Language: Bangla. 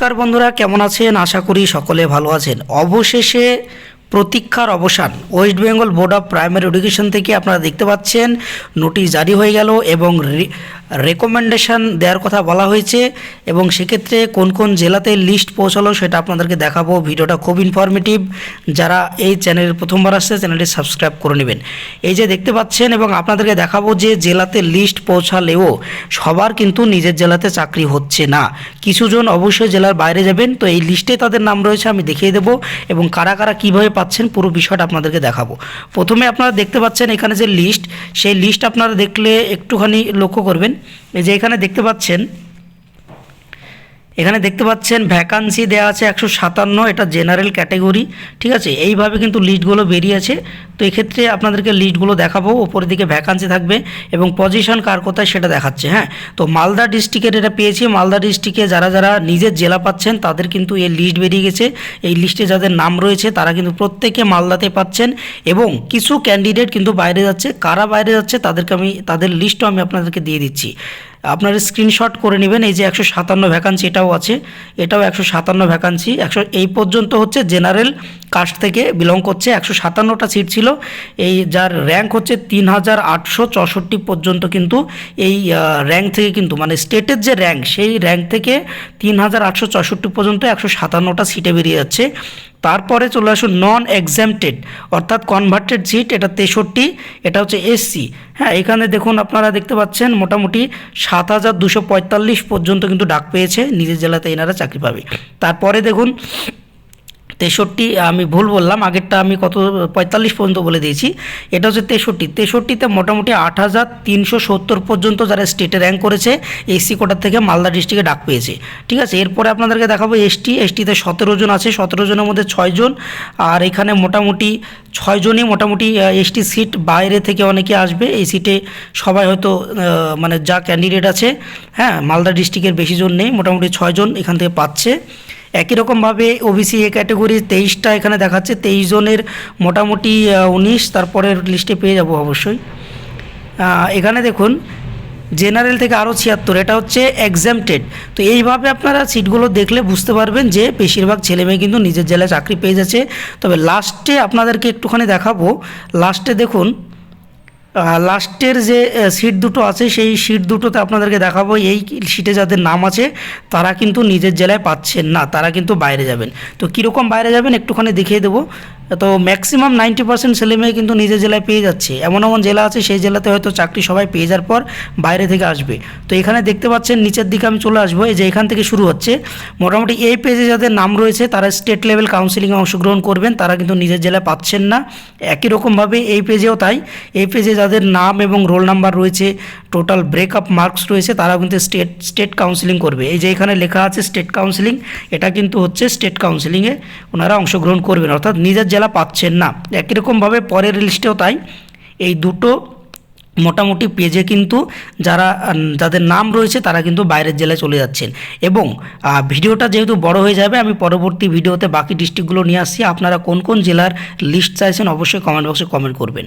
নমস্কার বন্ধুরা, কেমন আছেন? আশা করি সকলে ভালো আছেন। অবশেষে প্রতীক্ষার অবসান। West Bengal Board of Primary Education থেকে আপনারা দেখতে পাচ্ছেন, নোটিশ জারি হয়ে গেল এবং রেকমেন্ডেশন দেওয়ার কথা বলা হয়েছে এবং সেক্ষেত্রে কোন কোন জেলাতে লিস্ট পৌঁছালো সেটা আপনাদেরকে দেখাবো। ভিডিওটা খুব ইনফরমেটিভ যারা এই চ্যানেলের প্রথমবার আসছে চ্যানেলটি সাবস্ক্রাইব করে নেবেন। এই যে দেখতে পাচ্ছেন এবং আপনাদেরকে দেখাবো যে জেলাতে লিস্ট পৌঁছালেও সবার কিন্তু নিজের জেলাতে চাকরি হচ্ছে না। কিছুজন অবশ্যই জেলার বাইরে যাবেন। তো এই লিস্টে তাদের নাম রয়েছে, আমি দেখিয়ে দেবো এবং কারা কারা কীভাবে পাচ্ছেন পুরো বিষয়টা আপনাদেরকে দেখাবো। প্রথমে আপনারা দেখতে পাচ্ছেন এখানে যে লিস্ট সেই লিস্ট আপনারা দেখলে একটুখানি লক্ষ্য করবেন। এই যে এখানে দেখতে পাচ্ছেন এখানে দেখতে পাচ্ছেন ভ্যাকান্সি দেওয়া আছে একশো সাতান্ন, এটা জেনারেল ক্যাটাগরি ঠিক আছে? এইভাবে কিন্তু লিস্টগুলো বেরিয়েছে তো এক্ষেত্রে আপনাদেরকে লিস্টগুলো দেখাবো ওপরের দিকে ভ্যাকান্সি থাকবে এবং পজিশন কার কোথায় সেটা দেখাচ্ছে হ্যাঁ? তো মালদা ডিস্ট্রিক্টের এটা পেয়েছি। মালদা ডিস্ট্রিক্টে যারা যারা নিজের জেলা পাচ্ছেন, তাদের কিন্তু এই লিস্ট বেরিয়ে গেছে। এই লিস্টে যাদের নাম রয়েছে, তারা কিন্তু প্রত্যেকে মালদাতে পাচ্ছেন এবং কিছু ক্যান্ডিডেট কিন্তু বাইরে যাচ্ছে। কারা বাইরে যাচ্ছে, তাদেরকে আমি, তাদের লিস্টও আমি আপনাদেরকে দিয়ে দিচ্ছি। আপনার স্ক্রিনশট করে নেবেন, এই যে একশো সাতান্ন ভ্যাকান্সি এটাও আছে, এটাও একশো সাতান্ন ভ্যাকান্সি একশো, এই পর্যন্ত হচ্ছে জেনারেল কাস্ট থেকে বিলং করছে, একশো সাতান্নটা সিট ছিল, এই যার র্যাঙ্ক হচ্ছে তিন হাজার আটশো চৌষট্টি পর্যন্ত কিন্তু এই র্যাঙ্ক থেকে কিন্তু মানে স্টেটের যে র্যাঙ্ক সেই র্যাঙ্ক থেকে তিন হাজার আটশো চৌষট্টি পর্যন্ত একশো সাতান্নটা সিটে বেরিয়ে যাচ্ছে। তারপরে চলে আসুন নন এক্সামটেড অর্থাৎ কনভার্টেড সিট এটা তেষট্টি, এটা হচ্ছে এসসি হ্যাঁ এখানে দেখুন আপনারা দেখতে পাচ্ছেন মোটামুটি সাত হাজার দুশো পঁয়তাল্লিশ পর্যন্ত কিন্তু ডাক পেয়েছে, নিজের জেলাতে এনারা চাকরি পাবে। তারপরে দেখুন তেষট্টি, আমি ভুল বললাম, আগেরটা আমি কত, পঁয়তাল্লিশ পর্যন্ত বলে দিয়েছি। এটা হচ্ছে তেষট্টি। তেষট্টিতে মোটামুটি আট হাজার তিনশো সত্তর পর্যন্ত যারা স্টেটে র্যাঙ্ক করেছে এসসি কোটার থেকে মালদা ডিস্ট্রিক্টে ডাক পেয়েছে। ঠিক আছে? এরপরে আপনাদেরকে দেখাবো এসটি এসটিতে সতেরো জন আছে। সতেরো জনের মধ্যে ছয়জন আর এখানে মোটামুটি ছয়জনই মোটামুটি এসটি সিট বাইরে থেকে অনেকে আসবে। এই সিটে সবাই হয়তো মানে যা ক্যান্ডিডেট আছে হ্যাঁ মালদা ডিস্ট্রিক্টের বেশি জন নেই। মোটামুটি ছয়জন এখান থেকে পাচ্ছে। একই রকমভাবে ওবিসি এ ক্যাটাগরি তেইশটা এখানে দেখাচ্ছে, তেইশ জনের মোটামুটি উনিশ, তারপরের লিস্টে পেয়ে যাব অবশ্যই। এখানে দেখুন জেনারেল থেকে আরও ছিয়াত্তর, এটা হচ্ছে এক্সামটেড তো এইভাবে আপনারা সিটগুলো দেখলে বুঝতে পারবেন যে বেশিরভাগ ছেলেমেয়ে কিন্তু নিজের জেলায় চাকরি পেয়ে যাচ্ছে। তবে লাস্টে আপনাদেরকে একটুখানি দেখাবো। লাস্টে দেখুন লাস্টের যে সিট দুটো আছে, সেই সিট দুটোতে আপনাদেরকে দেখাবো। এই সিটে যাদের নাম আছে, তারা কিন্তু নিজের জেলায় পাচ্ছেন না, তারা কিন্তু বাইরে যাবেন। তো কীরকম বাইরে যাবেন, একটুখানি দেখিয়ে দেবো। তো ম্যাক্সিমাম নাইনটি পার্সেন্ট ছেলেমেয়ে কিন্তু নিজের জেলায় পেয়ে যাচ্ছে। এমন এমন জেলা আছে, সেই জেলাতে হয়তো চাকরি সবাই পেয়ে যাওয়ার পর বাইরে থেকে আসবে। তো এখানে দেখতে পাচ্ছেন, নিচের দিকে আমি চলে আসব, এই যে এখান থেকে শুরু হচ্ছে। মোটামুটি এই পেজে যাদের নাম রয়েছে, তারা স্টেট লেভেল কাউন্সিলিংয়ে অংশগ্রহণ করবেন, তারা কিন্তু নিজের জেলায় পাচ্ছেন না। একই রকমভাবে এই পেজেও তাই। এই পেজে যাদের নাম এবং রোল নাম্বার রয়েছে টোটাল ব্রেকআপ মার্কস রয়েছে, তারা কিন্তু স্টেট স্টেট কাউন্সিলিং করবে। এই যে এখানে লেখা আছে স্টেট কাউন্সিলিং এটা কিন্তু হচ্ছে স্টেট কাউন্সিলিংয়ে ওনারা অংশগ্রহণ করবেন। অর্থাৎ নিজের জেলা পাচ্ছেন না। একই রকমভাবে পরের লিস্টেও তাই। এই দুটো মোটামুটি পেজে কিন্তু যারা যাদের নাম রয়েছে তারা কিন্তু বাইরের জেলায় চলে যাচ্ছেন। এবং ভিডিওটা যেহেতু বড় হয়ে যাবে, আমি পরবর্তী ভিডিওতে বাকি ডিস্ট্রিক্টগুলো নিয়ে আসছি। আপনারা কোন কোন জেলার লিস্ট চাইছেন অবশ্যই কমেন্ট বক্সে কমেন্ট করবেন।